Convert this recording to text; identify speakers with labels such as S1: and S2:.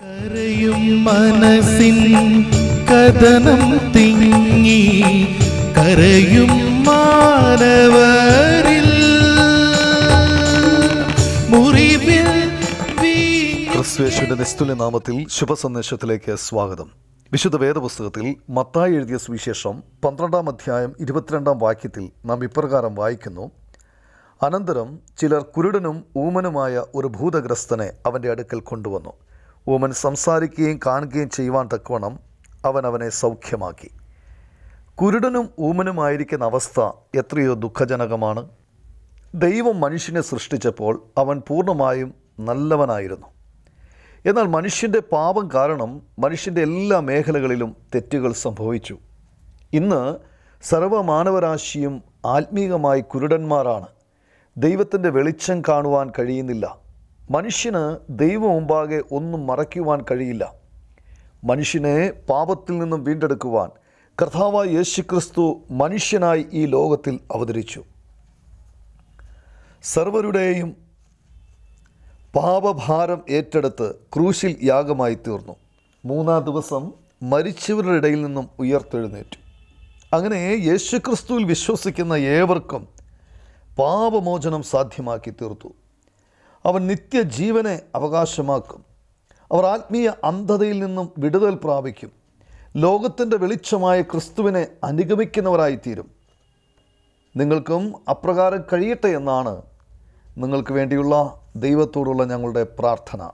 S1: കരയും മനസ്സിൻ കഥനം തിങ്ങി കരയും മാനവരിൽ മുറിവിൽ
S2: നിസ്തുല്യ നാമത്തിൽ ശുഭസന്ദേശത്തിലേക്ക് സ്വാഗതം. വിശുദ്ധ വേദപുസ്തകത്തിൽ മത്തായി എഴുതിയ സുവിശേഷം പന്ത്രണ്ടാം അധ്യായം ഇരുപത്തിരണ്ടാം വാക്യത്തിൽ നാം ഇപ്രകാരം വായിക്കുന്നു. അനന്തരം ചിലർ കുരുടനും ഊമനുമായ ഒരു ഭൂതഗ്രസ്തനെ അവന്റെ അടുക്കൽ കൊണ്ടുവന്നു. ഊമൻ സംസാരിക്കുകയും കാണുകയും ചെയ്യുവാൻ തക്കവണ്ണം അവൻ അവനെ സൗഖ്യമാക്കി. കുരുടനും ഊമനുമായിരിക്കുന്ന അവസ്ഥ എത്രയോ ദുഃഖജനകമാണ്. ദൈവം മനുഷ്യനെ സൃഷ്ടിച്ചപ്പോൾ അവൻ പൂർണമായും നല്ലവനായിരുന്നു. എന്നാൽ മനുഷ്യന്റെ പാപം കാരണം മനുഷ്യന്റെ എല്ലാ മേഖലകളിലും തെറ്റുകൾ സംഭവിച്ചു. ഇന്ന് സർവമാനവരാശിയും ആത്മീകമായി കുരുടന്മാരാണ്. ദൈവത്തിന്റെ വെളിച്ചം കാണുവാൻ കഴിയുന്നില്ല. മനുഷ്യന് ദൈവം മുമ്പാകെ ഒന്നും മറയ്ക്കുവാൻ കഴിയില്ല. മനുഷ്യനെ പാപത്തിൽ നിന്നും വീണ്ടെടുക്കുവാൻ കർത്താവായ യേശുക്രിസ്തു മനുഷ്യനായി ഈ ലോകത്തിൽ അവതരിച്ചു. സർവരുടെയും പാപഭാരം ഏറ്റെടുത്ത് ക്രൂശിൽ യാഗമായി തീർന്നു. മൂന്നാം ദിവസം മരിച്ചവരുടെ ഇടയിൽ നിന്നും ഉയർത്തെഴുന്നേറ്റു. അങ്ങനെ യേശുക്രിസ്തുവിൽ വിശ്വസിക്കുന്ന ഏവർക്കും പാപമോചനം സാധ്യമാക്കി തീർത്തു. അവൻ നിത്യജീവനെ അവകാശമാക്കും. അവർ ആത്മീയ അന്ധതയിൽ നിന്നും വിടുതൽ പ്രാപിക്കും. ലോകത്തിന്റെ വെളിച്ചമായ ക്രിസ്തുവിനെ അനുഗമിക്കുന്നവരായിത്തീരും. നിങ്ങൾക്കും അപ്രകാരം കഴിയട്ടെ എന്നാണ് നിങ്ങൾക്ക് വേണ്ടിയുള്ള ദൈവത്തോടുള്ള ഞങ്ങളുടെ പ്രാർത്ഥന.